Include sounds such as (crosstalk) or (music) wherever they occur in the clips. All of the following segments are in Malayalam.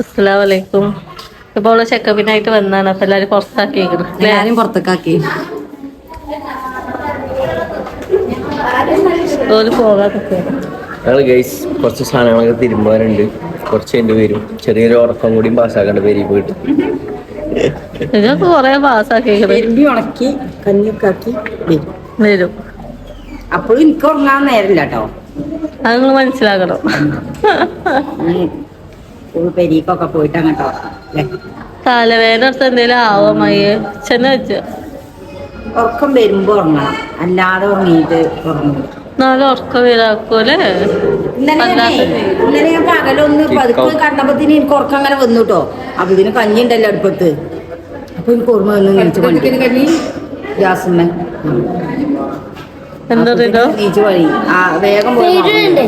അസ്സലാമലൈക്കും. ഇപ്പൊ അവൾ ചെക്കപ്പിനായിട്ട് വന്നാണ്. അപ്പൊ എല്ലാരും അല്ലേ? എല്ലാരും പുറത്തേക്കാക്കി. ഓൽ പോകാതൊക്കെ ഞങ്ങൾ ഗൈസ് കുറച്ച് സാധനങ്ങളൊക്കെ തിരുമ്പാനുണ്ട്. കുറച്ച് എന്റെ പേരും ചെറിയൊരു ഉറക്കം കൂടിയും പാസ്സാക്കേണ്ട പേര് പോയിട്ട്. നിങ്ങൾക്ക് കൊറേ പാസ്സാക്കിയേക്കണം പെരുമ്പി ഉണക്കി കഞ്ഞിയൊക്കെ ആക്കി വരും. വരും. അപ്പോഴും എനിക്ക് ഉറങ്ങാൻ നേരമില്ല കേട്ടോ അത് നിങ്ങൾ മനസ്സിലാക്കണം. പെരീക്കൊക്കെ പോയിട്ട് അങ്ങോട്ടോ അല്ലേ? തലവേദന അടുത്ത് എന്തേലും ആവാ ചെന്ന് വെച്ചു. ഉറക്കം വരുമ്പോ ഉറങ്ങണം. അല്ലാതെ ഉറങ്ങിയിട്ട് ഉറങ്ങും. നാളെ ഉറക്കം വരാക്കൂല്ലേ ഇന്നലെ ഞാൻ പകലൊന്ന് പതുക്കെ കണ്ടപ്പത്തിന് എനിക്ക് ഉറക്കം അങ്ങനെ വന്നു കേട്ടോ അപ്പൊ ഇതിന് കഞ്ഞി ഉണ്ടല്ലോ അടുപ്പത്ത്. അപ്പൊ എനിക്ക് ഓർമ്മ വന്നു നീച്ചു ഗ്യാസുമ്മ എന്താ ഇതോ നീച്ചു പണി ആ വേഗം പോയി വാങ്ങണം.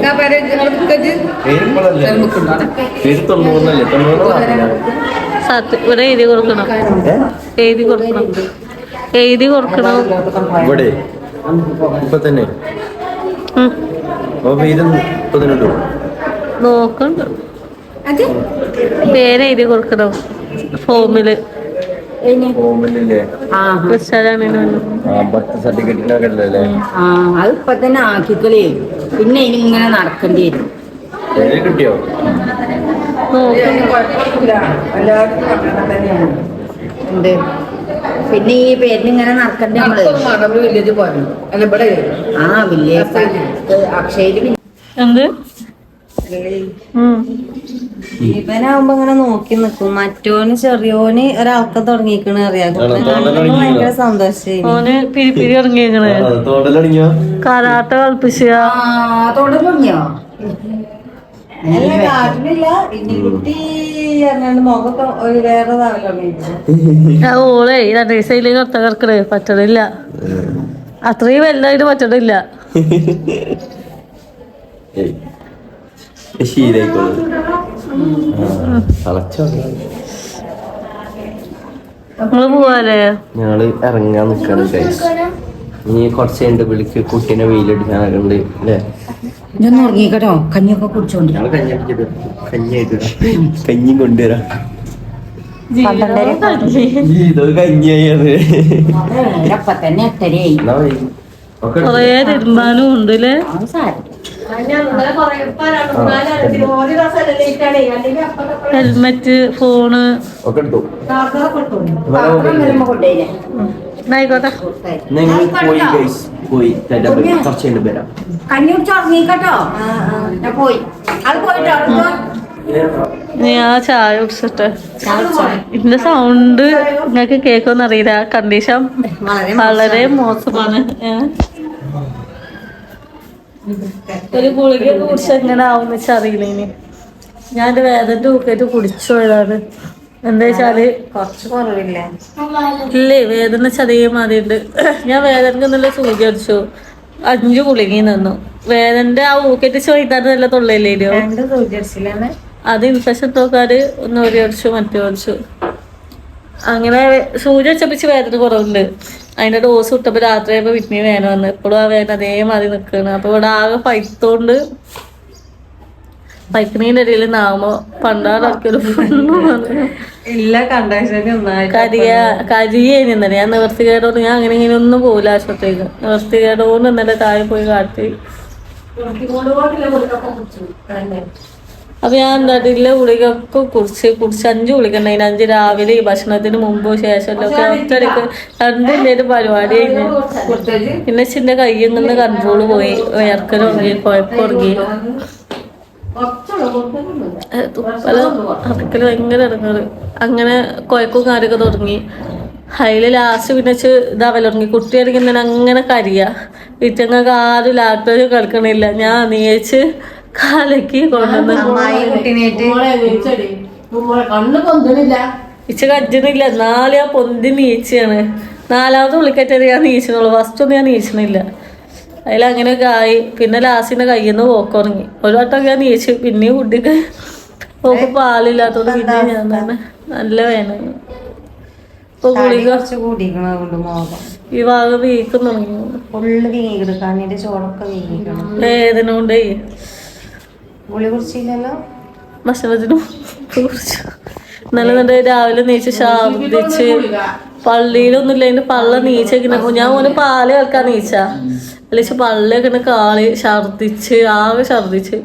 പേര് തൊണ്ണൂറിനല്ലേ തൊണ്ണൂറ് സത്യം ഇവിടെ എഴുതി കൊടുക്കണം. എഴുതി കൊടുക്കണം. എഴുതി കൊടുക്കണം. ഇവിടെ? ഇപ്പൊ തന്നെ? ഉം. അപ്പൊ പേര് മുപ്പതിനുണ്ടോ നോക്കണ്ട. അത്? പേര് എഴുതി കൊടുക്കണം. ഫോമിൽ. തന്നെ ആക്കിക്കളേ. പിന്നെ ഇനി ഇങ്ങനെ നടക്കേണ്ടി വരും. കിട്ടിയോ? പിന്നെ ഈ പേരിന് ഇങ്ങനെ നടക്കണ്ടേ നമ്മൾ. വില്ലേജ് ആ വില്ലേജ് അക്ഷയിൽ പിന്നെ എന്ത്. ഇവനാവുമ്പോ ഇങ്ങനെ നോക്കി നിക്കും. മറ്റോന് ചെറിയോന് ഒരാൾക്ക് തുടങ്ങിക്കണ് അറിയാം. ഭയങ്കര സന്തോഷായി. ഓന് പിരിപ്പിരി ഇറങ്ങിയേക്കണ് തോടലടിഞ്ഞോ കരാട്ട കളിപ്പിച്ച ആ തൊട തുടങ്ങിയോ കാട്ടിലില്ല. ഇനിക്കുട്ടി പറഞ്ഞാണ്ട് മുഖമൊക്കെ ഒരു വേറെ തുടങ്ങിയിട്ട് ഓളെ രണ്ട് ദിവസയിൽ കത്ത കിടക്കണേ. പറ്റണില്ല. അത്രയും വലുതായിട്ട് പറ്റണില്ല. (laughs) ശീലായിക്കോളൂ. നമ്മൾ ഞങ്ങൾ ഇറങ്ങാൻ നിക്കാണ് ഗൈസ് ഇനി കുറച്ച് കഴിഞ്ഞിട്ട് വിളിക്ക്. കുട്ടീനെ വെയിലടിക്കാനുണ്ട് ഉണ്ട് അല്ലേ? ഞാൻ ഉറങ്ങിക്കട്ടോ. കഞ്ഞിയൊക്കെ കുടിച്ചോണ്ട്. കഞ്ഞി (laughs) കൊണ്ടുവരാം. ഇതോ കഞ്ഞിയായി അത് അപ്പൊ തന്നെ എട്ടരയായി എന്നാ ഒക്കെ എടുത്തോ. കൊറേ തിരുമ്പാനും ഉണ്ട് അല്ലേ? അത് സാരം ഹെൽമെറ്റ് ഫോണ് ഒക്കെ എടുത്തു. എന്നായിക്കോട്ടെ നിങ്ങൾ പോയി ഗൈസ് പോയി. വരാം. ഞാൻ അത് പോയിട്ടോ? ഞാൻ ചായ കുടിച്ചിട്ട്. ഇതിന്റെ സൗണ്ട് നിങ്ങൾക്ക് കേൾക്കുമെന്ന് അറിയില്ല. കണ്ടീഷൻ വളരെ മോശമാണ്. ഒരു ഗുളിക കുടിച്ച് എങ്ങനെ ആവുന്ന അറിയില്ല ഇനി. ഞാൻ എന്റെ വേദന തൂക്കിയിട്ട് കുടിച്ചു പോയതാണ്. എന്താ വെച്ചാൽ കുറച്ച് കുറവില്ലേ? ഇല്ലേ വേദന ചതയെ ഉണ്ട് ഞാൻ വേദനക്ക് നല്ല സൂചി അടിച്ചു. അഞ്ചു ഗുളികയും നിന്നു. വേദന്റെ ആ ഊക്കറ്റ് ചോദിക്കാൻ നല്ല തൊള്ളയില്ലേനോ അത് ഇൻഫെക്ഷൻ തോക്കാര് ഒന്ന് ഒരു അടിച്ചു മറ്റേ അടിച്ചു. അങ്ങനെ സൂചി വെച്ചപ്പിച്ച് വേദന കുറവുണ്ട്. അതിന്റെ ഡോസ് വിട്ടപ്പോ രാത്രി ആയപ്പോ വിറ്റ്നി വേന വന്ന്. ഇപ്പോഴും ആ വേദന അതേമാതിരി നിൽക്കുകയാണ് അപ്പൊ ഇവിടെ ആകെ പൈത്തോണ്ട് പൈക്കണീന്റെ ഇടയിൽ നാമോ കണ്ടീഷൻ ഒന്നായിട്ട് കരിയ കരിയേനി ഇന്നലെ. ഞാൻ നിവർത്തികേടോണ്ട് ഞാൻ അങ്ങനെ ഇങ്ങനെ ഒന്നും പോകില്ല ആശുപത്രിക്ക്. നിവർത്തികേടോണ്ട് ഇന്നലെ താഴെ പോയി കാട്ടി. അപ്പൊ ഞാൻ എന്താട്ടില്ല ഗുളികൊക്കെ കുറിച്ച് കുറിച്ച് അഞ്ച് ഗുളികണ്ടായിന് അഞ്ച് രാവിലെ ഭക്ഷണത്തിന് മുമ്പോ ശേഷം ഒക്കെ ഒറ്റടിക്ക് രണ്ടിന്റെ പരിപാടി കഴിഞ്ഞു. പിന്നെ ചിന്റെ കയ്യിൽ നിന്ന് കൺട്രോൾ പോയി. വിയർക്കൽ തുടങ്ങി കുഴപ്പം തുടങ്ങി തുപ്പല അടക്കൽ ഭയങ്കര ഇറങ്ങാറ് അങ്ങനെ കുഴക്കും കാര്യമൊക്കെ തുടങ്ങി. അതിൽ ലാസ്റ്റ് പിന്നെ വെച്ച് ഇതാവല തുടങ്ങി. കുട്ടിയാണെങ്കിൽ തന്നെ അങ്ങനെ കരിയ. ഇറ്റങ്ങൾക്ക് ആരും ലാക്ടോജ് കളിക്കണില്ല ഞാൻ നീച്ച് കാലക്ക് ഇച്ച കജ്ജണില്ല നാല് ആ പൊന്തി നീച്ചാണ്. നാലാമത്തെ വിളിക്കറ്റത് ഞാൻ നീച്ചണുള്ളൂ. ഫസ്റ്റ് ഒന്നും ഞാൻ നീച്ചണില്ല. അതിലങ്ങനെയൊക്കെ ആയി. പിന്നെ ലാസ്റ്റിന്റെ കയ്യിൽ നിന്ന് പോക്കുറങ്ങി ഒരു വട്ടം ഞാൻ നീച്ചു. പിന്നെയും കുട്ടിക്ക് പോക്ക് പാലില്ലാത്തോണ്ട് പിന്നെ ഞാൻ തന്നെ നല്ല വേന ഇപ്പൊ ഗുളിക ഈ ഭാഗം വീക്കം തുടങ്ങി. ഫുള്ള് വീങ്ങിക്കിടും കണ്ണിന്റെ വേദന കൊണ്ടേ ഗുളി കുടിച്ചില്ലല്ലോ ഭക്ഷണത്തിനും ഇന്നലെ എന്നിട്ട് രാവിലെ നീച്ച് ശാന്തിച്ച് പള്ളിയിലൊന്നുമില്ല അതിന്റെ പള്ള നീച്ചിങ്ങനെ ഞാൻ ഓന് പാൽ കേൾക്കാൻ നീച്ച. അല്ലെങ്കിൽ പള്ളിയൊക്കെ കാളി ഛർദിച്ച് ആകെ ഛർദിച്ച്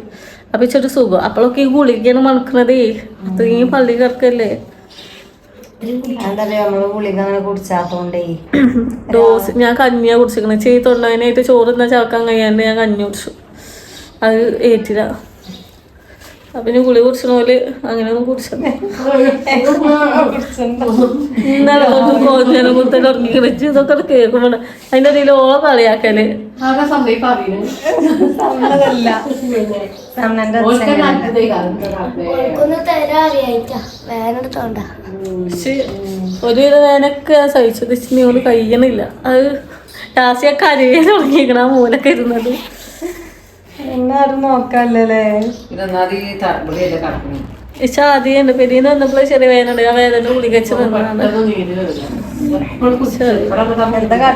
അപ്പൊ ഇച്ചൊരു സുഖം. അപ്പോഴൊക്കെ ഈ ഗുളികയാണ് മണക്കണതേ. അത്രയും പള്ളി കിടക്കല്ലേ ഡോസ് (clears throat) ഞാൻ കഞ്ഞിയാ കുടിച്ചിരിക്കണേ തൊണ്ടതിനായിട്ട് ചോറ് എന്നാ ചവക്കാൻ കഴിയാണ്ട് ഞാൻ കഞ്ഞി കുടിച്ചു. അത് ഏറ്റില്ല. അപ്പൊ കുളി ഗുളി കുടിച്ചണ പോലെ അങ്ങനെയൊന്നും കുടിച്ചത് ഇന്നലെ കോഞ്ഞാനും കുത്തൽ ഉറങ്ങി കളിച്ച് ഇതൊക്കെ കേൾക്കുമ്പോൾ അതിന്റെ ഇടയിൽ ഓള കളിയാക്കൽ. ഒന്ന് ഒരുവിധ വേനൊക്കെ സഹിച്ചത് നീ കഴിയണില്ല. അത് ലാസ്റ്റ് ഞാൻ കരയെ തുടങ്ങിയിരിക്കണം ആ മൂലൊക്കെ ഇരുന്നത്. എന്നാരും നോക്കാല്ലേ പക്ഷെ ആദ്യം ഉണ്ട് പെരീന്ന് വന്നപ്പോൾ ചെറിയ വേദന ഉണ്ട്. ആ വേദന ഗുളിക വെച്ച്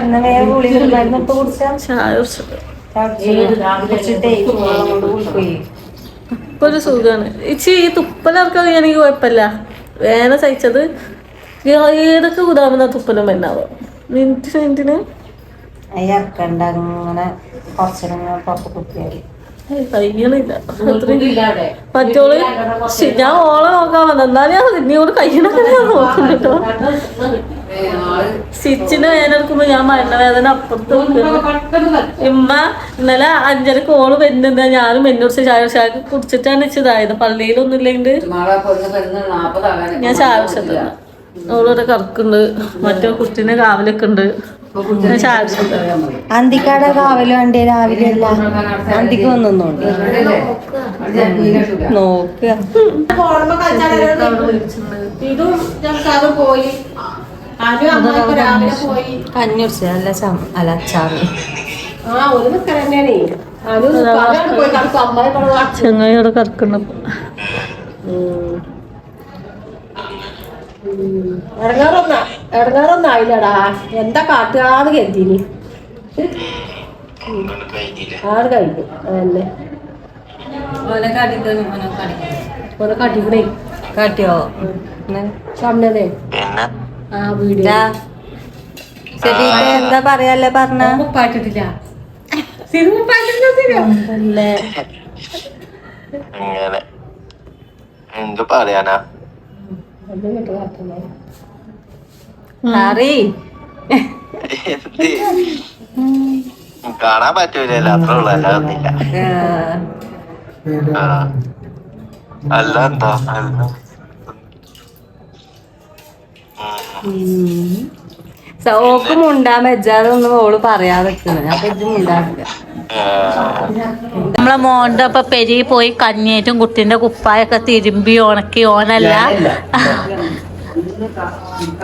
എന്താ ഗുളിക ഇപ്പൊ കുടിച്ചാ? ചായ കുടിച്ചത് ഇപ്പൊ ഒരു സുഖാണ്. ഇച്ചി ഈ തുപ്പലർക്ക് എനിക്ക് കുഴപ്പമില്ല. വേന സഹിച്ചത് ഏതൊക്കെ കുതാമെന്ന തുപ്പലും എന്നാവോ മിനിറ്റ് മിനിറ്റിന്. അയ്യക്കണ്ട അങ്ങനെ കുറച്ചിങ്ങനെ പുറത്ത് കുത്തിയാൽ മറ്റോൾ ശ്ശി, ഞാൻ ഓളെ നോക്കാൻ വന്ന എന്നാലും ഞാൻ ഇനിയോട് കഴിയണൊക്കെ ഞാൻ നോക്കുന്നുണ്ടോ സ്റ്റിച്ചിന് വേദന എടുക്കുമ്പോ ഞാൻ മരണ വേദന അപ്പുറത്ത്. ഇമ്മ ഇന്നലെ അഞ്ചരക്ക് ഓൾ വരുന്നുണ്ട്. ഞാനും എന്നോട് ചായ ചായ കുടിച്ചിട്ടാണ് ഇച്ചതായത്? പള്ളിയിലൊന്നും ഇല്ലെങ്കിൽ ഞാൻ ചായ ഓളോടെ കറക്കുണ്ട് മറ്റേ കുട്ടീനെ കാവലൊക്കെ ഉണ്ട്. അന്തിക്കാടെ കാവൽ വണ്ടി? രാവിലെ അല്ല. അന്തിക്ക് വന്നോണ്ട് നോക്കുക കഞ്ഞുടിച്ച അല്ല ചം അല്ല അച്ചാറ് ആ ഒരു നിക്കൽ ഇടങ്ങാറൊന്ന ആയില്ലടാ എന്താ കാട്ടുകാന്ന് കരുതിനി ആട് കഴിഞ്ഞു അതന്നെ. ഓനെ കാട്ടിക്കണേ കാട്ടിയോ സമയതേ ആ വീഡിയോ എന്താ? പറയാല്ലേ പറഞ്ഞ? സിനിമ അങ്ങനെ. എന്ത് പറയാനാ? എന്ത് കാണാൻ പറ്റൂല അത്ര ഉള്ളു അല്ലാതൊന്നില്ല. അല്ല എന്താ? ഓക്ക് മുണ്ടാൻ ഓൾ പറയാതെ നിക്കണ്. അപ്പൊ ഇത് മുണ്ടാക്കുക നമ്മളെ മോന്റെ ഒപ്പം പെരി പോയി കഞ്ഞേറ്റും കുട്ടിന്റെ കുപ്പായൊക്കെ തിരുമ്പി ഉണക്കി ഓനല്ല.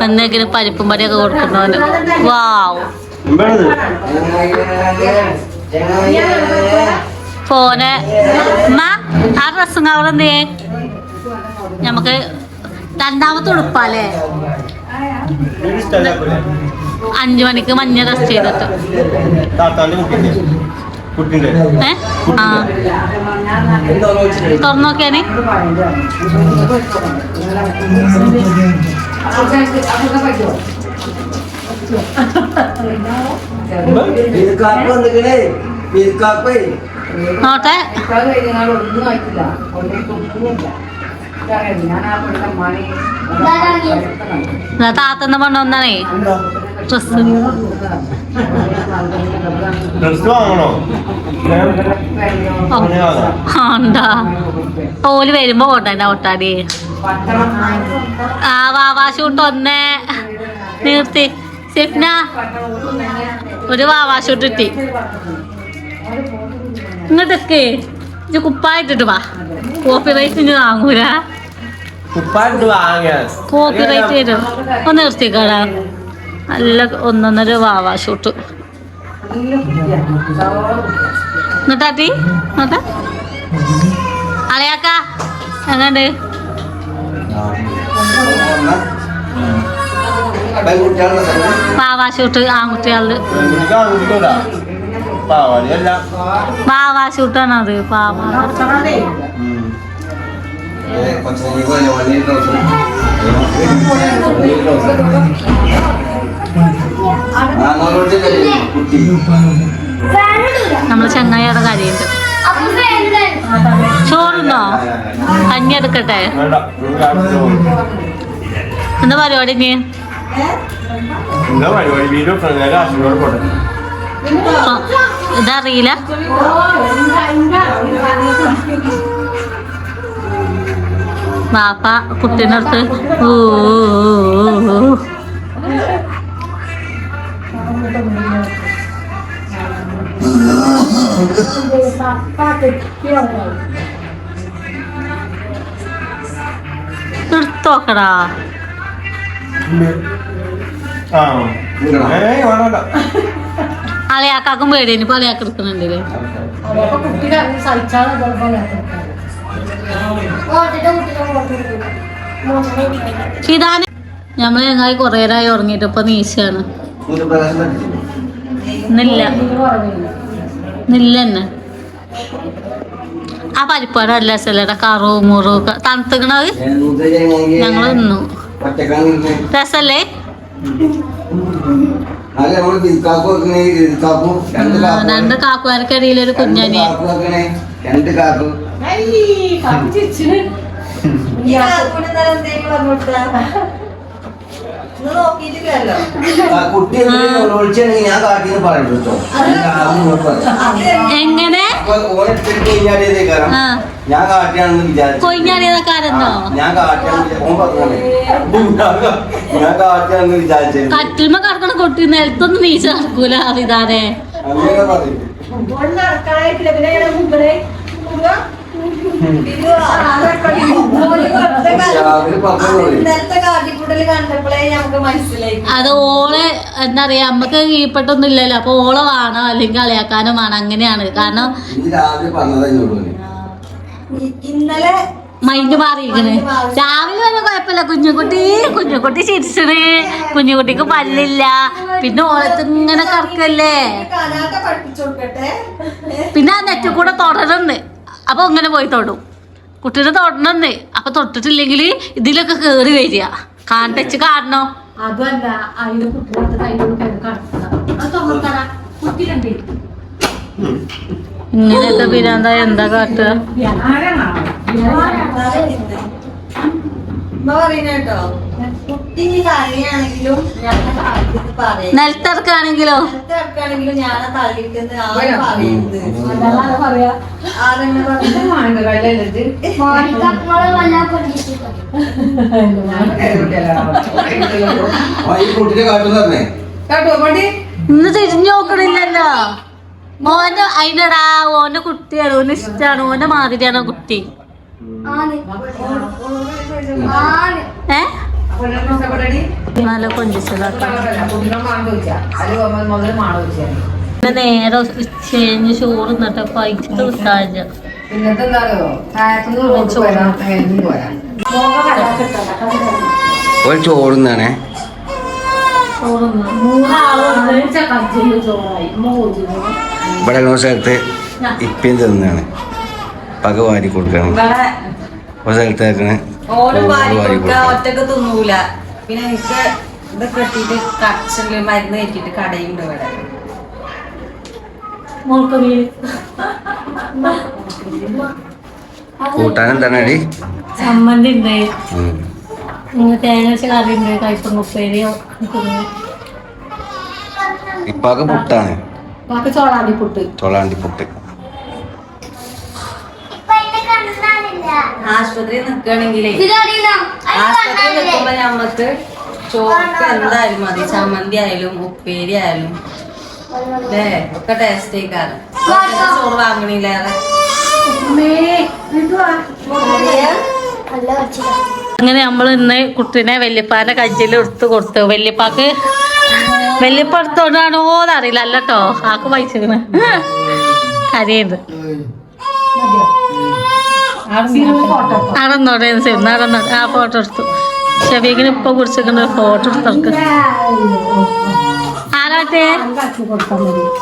എന്തെങ്കിലും പരിപ്പും പടിയൊക്കെ കൊടുക്കുന്നവന്. വാവ്. ഫോന് ആ ഡ്രസ്സും കവറെന്തേ നമുക്ക് രണ്ടാമത്തെ ഉടുപ്പാലേ അഞ്ചു മണിക്ക് മഞ്ഞ ഡ്രസ് ചെയ്തിട്ട്. താത്താന്റെ തുറന്നു നോക്കിയാന് നോട്ടെ. താത്തന്ന് കൊണ്ടുവന്നാണേ ഡ്രസ് വാങ്ങാം ഓൽ വരുമ്പോ കൊണ്ടുവന്ന ഒട്ടാടി ആ വാവാ ഷൂട്ട് ഒന്നേ നിർത്തി. സിഫ്ന ഒരു വാവാ ഷൂട്ട് ഇട്ടി ഇങ്ങോട്ടൊക്കെ ഇത് കുപ്പായിട്ടിട്ട് വാ. കോപ്പി റൈറ്റിന് വാങ്ങൂല. കോപ്പി റൈറ്റ് വരും. ഒന്ന് നിർത്തിക്കാടാ. നല്ല ഒന്നൊന്നര വാവാ ഷൂട്ട്. എന്നിട്ടാത്തി എന്നിട്ട്? അളയാക്ക എങ്ങണ്ട് വാവാ ഷൂട്ട് ആൺകുട്ടികളുടെ. പാവാ ഷൂട്ടാണ് അത് പാവാ നമ്മളെ ചങ്ങായിയുടെ കാര്യം കരയുണ്ട് അപ്പൊ വേണ്ട ചോറുണ്ടോ? കഞ്ഞി എടുക്കട്ടെ. എന്താ പരിപാടി ഇനി? ഇതറിയില്ല വാപ്പ കുട്ടീനടുത്ത് അടുത്ത് അളയാക്കാക്കും പേടിയാണ് ഇപ്പൊ അളയാക്ക് എടുക്കുന്നുണ്ടല്ലേ ഇതാണ്. ഞമ്മൾ ഞങ്ങൾ കൊറേ നേരമായി ഉറങ്ങിയിട്ട് ഇപ്പൊ നീശാണ് ഇന്നില്ല ഇന്നില്ല തന്നെ ആ പരിപ്പാട് അല്ല ചിലരുടെ കറു മുറു തണുത്തുക്കണത്? ഞങ്ങൾ തിന്നു. രസല്ലേ? രണ്ട് ആ, രണ്ട് കാക്കുകാർക്കിടയിൽ ഒരു കുഞ്ഞാനി കാക്കും വെക്കണേ രണ്ട് കുട്ടി ഞാൻ കാട്ടിന്ന് കേട്ടോ എങ്ങനെ? ഞാൻ കാട്ടിയാണെന്ന് വിചാരിച്ചു. ഞാൻ കാട്ടിയാണെന്ന് ഞാൻ കാട്ടിയാണെന്ന് വിചാരിച്ചു. കട്ടിൽമ കടക്കണ കൊട്ടി നിലത്തൊന്നും വീശ നടക്കൂല വിധാനെ അങ്ങനെ പറയും. അത് ഓളെ എന്താ പറയാ നമ്മക്ക് കീപ്പെട്ടൊന്നും ഇല്ലല്ലോ അപ്പൊ ഓളെ വേണോ അല്ലെങ്കിൽ കളിയാക്കാനോ വേണം. അങ്ങനെയാണ്. കാരണം ഇത് രാവിലെ പറഞ്ഞതാ ഇങ്ങോട്ട് ഇന്നലെ മൈൻഡ് മാറിയിരിക്കണ്. രാവിലെ വരെ കുഴപ്പമില്ല. കുഞ്ഞുകുട്ടി കുഞ്ഞുകുട്ടി ചിരിച്ചണ്. കുഞ്ഞുകുട്ടിക്ക് പല്ലില്ല. പിന്നെ ഓളത്ത് ഇങ്ങനെ കറക്കല്ലേ? പിന്നെ ആ നെറ്റ് കൂടെ തൊടരുന്ന് അപ്പൊ ഇങ്ങനെ പോയി തൊടും. കുട്ടീനെ തൊടണമെന്ന് അപ്പൊ തൊട്ടിട്ടില്ലെങ്കിൽ ഇതിലൊക്കെ കേറി വരിക. കാണിച്ച് കാണണോ അതല്ല അതിന്റെ കുട്ടികളടുത്ത് കൈ കൊടുക്കാൻ കടത്തണം അത് തുറക്കട കുട്ടി കണ്ടേ ഇങ്ങനെയൊക്കെ പിന്നെ എന്താ കാട്ടുക ഉമ്മ നിലത്തിറക്കാണെങ്കിലോ? ഞാൻ ആരും പറയുന്നത് പറഞ്ഞേ ഇന്ന് തിരിഞ്ഞു നോക്കണില്ലല്ലോ. മോന്റെ അതിനടാ ഓന്റെ കുട്ടിയാണ് ഓന് ഇഷ്ടാണ് ഓന്റെ മാതിരിയാണ് കുട്ടി. ഏ? നല്ല കൊഞ്ചിച്ചതാട്ടോ. പിന്നെ നേരെ ഉച്ചഞ്ഞ് ചോറ് നിന്നിട്ട് പൈച്ചിട്ട് വിട്ടാഴ്ച ഒരു ചോറുന്നാണേ ചോറ് ചോറായി മോജു ഇവിടെ ഉള്ള സ്ഥലത്ത് ഇപ്പം തിന്നാണ്. പക വാരി കൊടുക്കണം. ഒരു സ്ഥലത്തേക്കാണ് ഓന് വാരി കൊടുക്ക ഒറ്റയ്ക്ക് തിന്നൂല. പിന്നെ എനിക്ക് ഇത് കെട്ടിട്ട് കച്ചിൽ മരുന്ന് കയറ്റിട്ട് കടയുണ്ട് ഇവിടെ. കൂട്ടാൻ എന്താണ് അടി ചമ്മന്തി ഉണ്ട്. ഉം. ഇങ്ങനെ തേങ്ങ വെച്ച കറി ഉണ്ട്. കൈപ്പങ്ങ ഉപ്പേരിയോ ഇപ്പാക്ക് പുട്ടാണ്. ചോളാണ്ടി പുട്ട് ചോളാണ്ടി പുട്ട് ആശുപത്രിയിൽ നിൽക്കുകയാണെങ്കിലേ ആശുപത്രിയിൽ നിൽക്കുമ്പോ നമ്മക്ക് ചോറൊക്കെ എന്തായാലും മതി. ചമ്മന്തി ആയാലും ഉപ്പേരി ആയാലും. അല്ലേ ഒക്കെ ടേസ്റ്റ് ആയിക്കാറ് ചോറ് വാങ്ങണില്ലേറെ അങ്ങനെ നമ്മൾ ഇന്ന് കുട്ടീനെ വല്യപ്പാന്റെ കജ്ജിൽ എടുത്ത് കൊടുത്തു. വല്യപ്പാക്ക് വല്യപ്പ എടുത്തോണ്ടാണോ എന്നറിയില്ല. അല്ലട്ടോ ആക്ക് വായിച്ചിരുന്നു കരയുണ്ട്. നടന്നോടെ നടന്നോടെ ആ ഫോട്ടോ എടുത്തു. ഷബീഖിന് ഇപ്പൊ കുടിച്ചിരിക്കുന്ന ഫോട്ടോ എടുത്തു ആരാട്ടെ?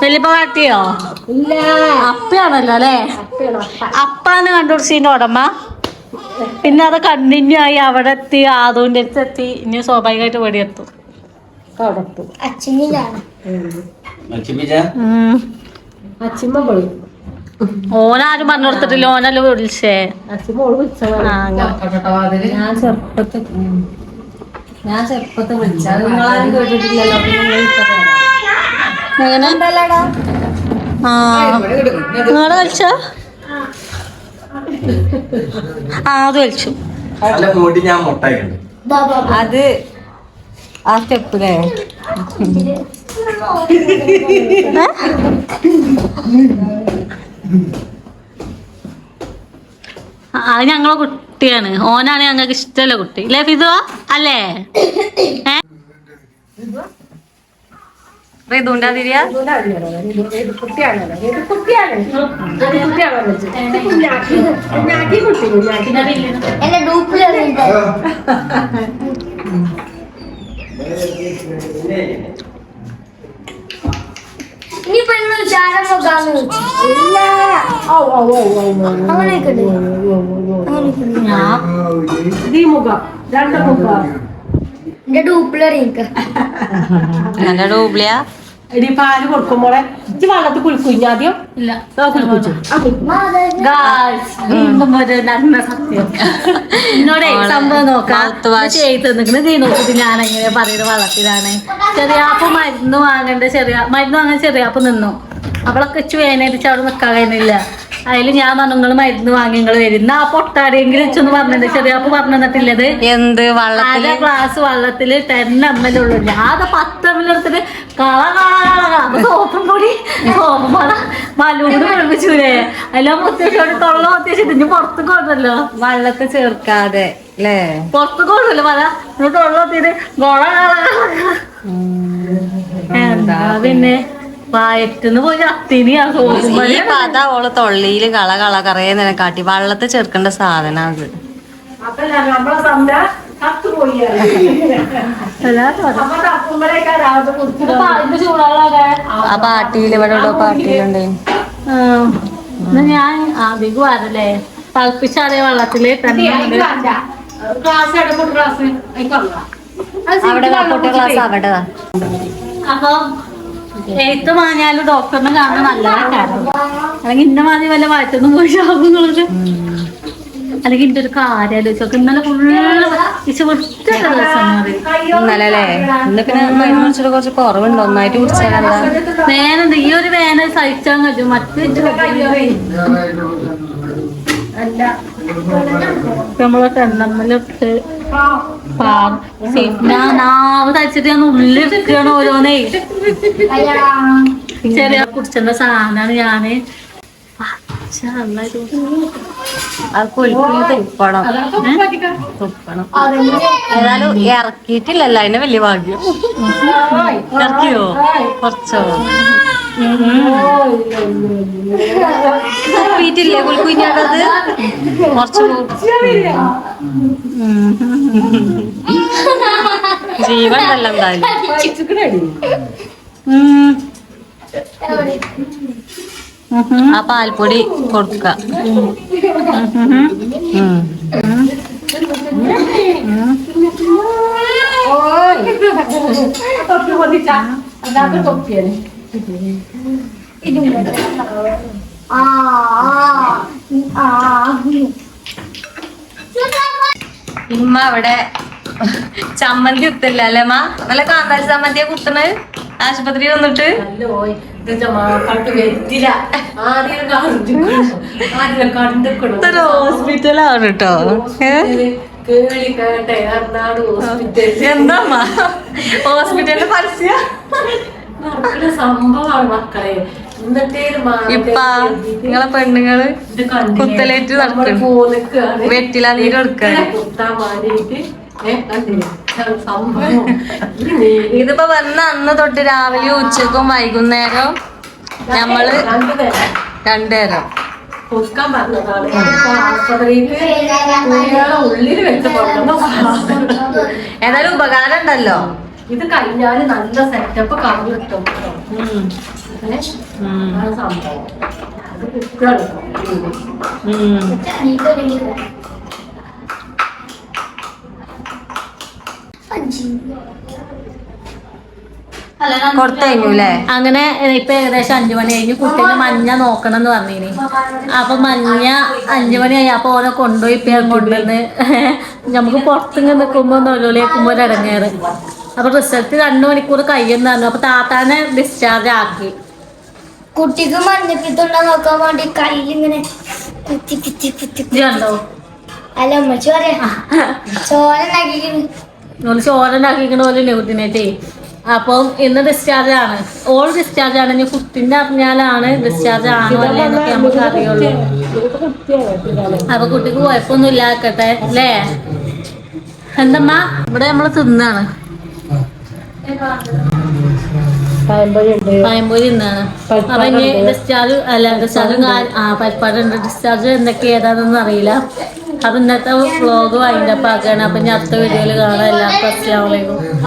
വല്യപ്പ കാട്ടിയോ? അപ്പയാണല്ലോ അല്ലേ? അപ്പാന്ന് കണ്ടുപിടിച്ചതിന്റെ ഉടമ പിന്നെ അത് കണ്ടിന്യൂ ആയി അവിടെ എത്തി ആദൂന്റെ അടുത്ത് എത്തി. ഇനി സ്വാഭാവികമായിട്ട് ഇവിടെ എത്തും. അവിടെ എത്തും. അച്ഛനിലാണ് ഉം. ഓനാരും പറഞ്ഞു കൊടുത്തിട്ടില്ല ഓനല്ലേ വിളിച്ചേ. ഞാൻ ചെറുപ്പത്തിൽ ചെറുപ്പത്തിൽ നിങ്ങളാരും കേട്ടിട്ടില്ലല്ലോ. ആ. നിങ്ങൾ കളിച്ചോ ആ അത് കളിച്ചു അല്ല മുടി ഞാൻ മുട്ടായിട്ടുണ്ട്. ബാബാ അത് ആ സ്റ്റെപ്പിലേ. അത് ഞങ്ങളെ കുട്ടിയാണ്. ഓനാണ് ഞങ്ങൾക്ക് ഇഷ്ടമല്ല കുട്ടി. അല്ലേ ഫിദോ അല്ലേ? ഏ? ഇനി പെണ്ണു ചാരം നോക്കാന്ന് അങ്ങനെയൊക്കെ ഉണ്ട് എന്റെ ഡൂപ്പിലറിയിക്ക എന്റെ ഡൂബ്ലിയാ എടി പാൽ കൊടുക്കുമ്പോളെ ഇജ്ജ് വെള്ളത്തിൽ കുളിക്കും ആദ്യം? ഇല്ല. Guys, വീണ്ടും ഒരു നഗ്ന സത്യം. എന്നോടേ സംഭവം നോക്കാം. ചെയ്ത് നിൽക്കുന്നത് നീ നോക്കിട്ട് ഞാൻ എങ്ങനെ പറയുന്നത് വെള്ളത്തിലാണ്. ചെറിയാപ്പ് മരുന്ന് വാങ്ങേണ്ട ചെറിയ മരുന്ന് വാങ്ങാൻ ചെറിയാപ്പ് നിന്നു. അവളൊക്കെ ഇച്ചു വേനടിച്ച് അവിടെ നിൽക്കാൻ കഴിയുന്നില്ല അതിൽ ഞാൻ പറഞ്ഞു നിങ്ങൾ മരുന്ന് വാങ്ങി നിങ്ങൾ വരുന്ന ആ പൊട്ടാടിയെങ്കിലും വെച്ചൊന്ന് പറഞ്ഞത് ചെറിയാപ്പ് പറഞ്ഞു തന്നിട്ടില്ലത് എന്ത് വള്ളത്തിൽ? ഗ്ലാസ് വെള്ളത്തിൽ ടെൻ എം എൽ ഉള്ളു. ഞാൻ അത് പത്ത് എം എൽ എടുത്തിട്ട് കള കള കള കള. അപ്പൊ സോപ്പും പൊടി സോപ്പും പട മലൂട് വെളുപ്പിച്ചൂലേ? എല്ലാം മുത്തശ്ശിയോട് തൊള്ള മുത്തശ്ശി ഇതിന് പുറത്ത് കൊണ്ടല്ലോ വള്ളത്ത് ചേർക്കാതെ അല്ലേ പുറത്ത് കൊണ്ടല്ലോ എന്നിട്ട് തൊള്ള കുത്തിയിട്ട് ഗോള കള കള എന്താ പിന്നെ? വയറ്റുന്ന് പോയി അത്തിനി ആ ഈ പത ഓൾ തൊള്ളിയിൽ കള കള കറയെ കാട്ടി. വള്ളത്തിൽ ചേർക്കേണ്ട സാധനം അത്. ആ പാട്ടിയിൽ ഇവിടെ ഇവിടെ പാട്ടിയിലുണ്ട് ഞാൻ അധികം വരല്ലേ? തിളപ്പിച്ചാറിയ വെള്ളത്തിൽ അവിടെ ക്ലാസ് അവിടെ അപ്പൊ എഴുത്ത് മാഞ്ഞാലും ഡോക്ടറിനെ കാണുന്ന നല്ല കാരണം അല്ലെങ്കിൽ ഇന്ന മാതിരി വല്ല വയറ്റൊന്നും പോയി ശാപങ്ങളത് അല്ലെങ്കിൽ ഇന്റെ ഒരു കാര്യം ആലോചിച്ചോക്കെ. ഇന്നലെ ഫുള്ള് ദിവസം ഇന്നലെ അല്ലേ ഇന്ന് പിന്നെ മരുന്ന് കുടിച്ചിട്ട് കുറച്ച് കുറവുണ്ട്. ഒന്നായിട്ട് കുടിച്ചാൽ വേനൽ ഈ ഒരു വേനൽ സഹിച്ചാൽ മറ്റേ മറ്റേ നമ്മളെ തെണ്ണമ്മലിട്ട് ഞാൻ നാവ് തയ്ച്ചിട്ട് ഞാൻ ഉള്ളിലിരിക്കുകയാണ് ഓരോന്നേ. ചെറിയ കുടിച്ചെന്ന സാധനമാണ് ഞാൻ. തുപ്പണം. തുപ്പണം. ഏതായാലും ഇറക്കിയിട്ടില്ലല്ലോ അതിന്റെ വലിയ ഭാഗ്യം. ഇറക്കിയോ? കുറച്ചോ? തുപ്പിയിട്ടില്ലേ കുലിക്കുഞ്ഞാട്ടത് കുറച്ച് ജീവൻ അല്ല എന്തായാലും. ആ പാൽപ്പൊടി കൊടുക്ക. ഓ തൊപ്പി പൊന്നിച്ചാ അല്ലാത്ത തൊപ്പിയാണ് ഇമ്മ അവിടെ ചമ്മന്തി കുത്തില്ല അല്ലേ അമ്മ നല്ല കാന്താരി ചമ്മന്തിയാ കുത്തണ്. ആശുപത്രി വന്നിട്ട്? ഹോസ്പിറ്റലാണ് കേട്ടോ എന്താ ഹോസ്പിറ്റലിന്റെ പരസ്യ? നടക്കുന്ന സംഭവമാണ് മക്കളെ. എന്നിട്ടേ ഇപ്പ നിങ്ങളെ പെണ്ണുങ്ങൾ കുത്തലേറ്റ് നടക്കണം. വെറ്റില നീര് ഇതിപ്പോ വന്ന അന്ന് തൊട്ട് രാവിലെ ഉച്ചക്കും വൈകുന്നേരം നമ്മൾ രണ്ടു നേരം രണ്ടുനേരം കൊടുക്കാൻ പറഞ്ഞതാണ് ഇപ്പൊ ഉള്ളിൽ വെച്ച് കൊണ്ടുവന്ന ഏതായാലും ഉപകാരം ഉണ്ടല്ലോ. ഇത് കഴിഞ്ഞാൽ നല്ല സെറ്റപ്പ് കവർ കിട്ടും അങ്ങനെ ഇപ്പൊ ഏകദേശം അഞ്ചു മണി കഴിഞ്ഞു കുട്ടീനെ മഞ്ഞ നോക്കണം എന്ന് പറഞ്ഞിനി. അപ്പൊ മഞ്ഞ അഞ്ചു കഴിഞ്ഞ അപ്പൊ ഓനെ കൊണ്ടുപോയി ഇപ്പൊ കൊണ്ടുവന്ന് നമുക്ക് പുറത്തിങ്ങനെ നിക്കുമ്പോ നോലോലിയാക്കുമ്പോ ഒരു ഇടങ്ങേറ്. അപ്പൊ റിസൾട്ട് രണ്ടു മണിക്കൂർ കഴിയുന്ന പറഞ്ഞു. അപ്പൊ താത്താനെ ഡിസ്ചാർജ് ആക്കി. കുട്ടിക്ക് മഞ്ഞപ്പിത്തുണ്ടോ നോക്കാൻ വേണ്ടി കൈ ഇങ്ങനെ കുത്തി കുത്തി കുത്തി കുത്തിണ്ടോ അല്ല അമ്മ ചോര ചോര ഉണ്ടാക്കിക്കുന്നു ചോര ഉണ്ടാക്കിക്കണ പോലെ ന്യൂട്ടിനേറ്റേ അപ്പം ഇന്ന് ഡിസ്ചാർജ് ആണ്. ഓൾ ഡിസ്ചാർജ് ആണ്. ഇനി കുട്ടിന്റെ അറിഞ്ഞാലാണ് ഡിസ്ചാർജ് ആണോ അല്ലേ എന്നൊക്കെ നമുക്ക് അറിയുള്ളൂ. അപ്പൊ കുട്ടിക്ക് കുഴപ്പമൊന്നും ഇല്ലാക്കട്ടെ അല്ലേ? എന്തമ്മ ഇവിടെ നമ്മൾ തിന്നാണ്. പഴംപൊരി അപ്പൊ ഇനി ഡിസ്ചാർജ് അല്ല ഡിസ്ചാർജും ആ പരിപ്പാടുണ്ട് ഡിസ്ചാർജ് എന്തൊക്കെ ഏതാണെന്നൊന്നും അറിയില്ല. അപ്പൊ ഇന്നത്തെ വ്ളോഗ് വൈൻഡപ്പ് ആക്കുകയാണ് അപ്പൊ ഇനി അടുത്ത വീഡിയോയിൽ കാണാം. എല്ലാവർക്കും അസ്സലാമലൈക്കും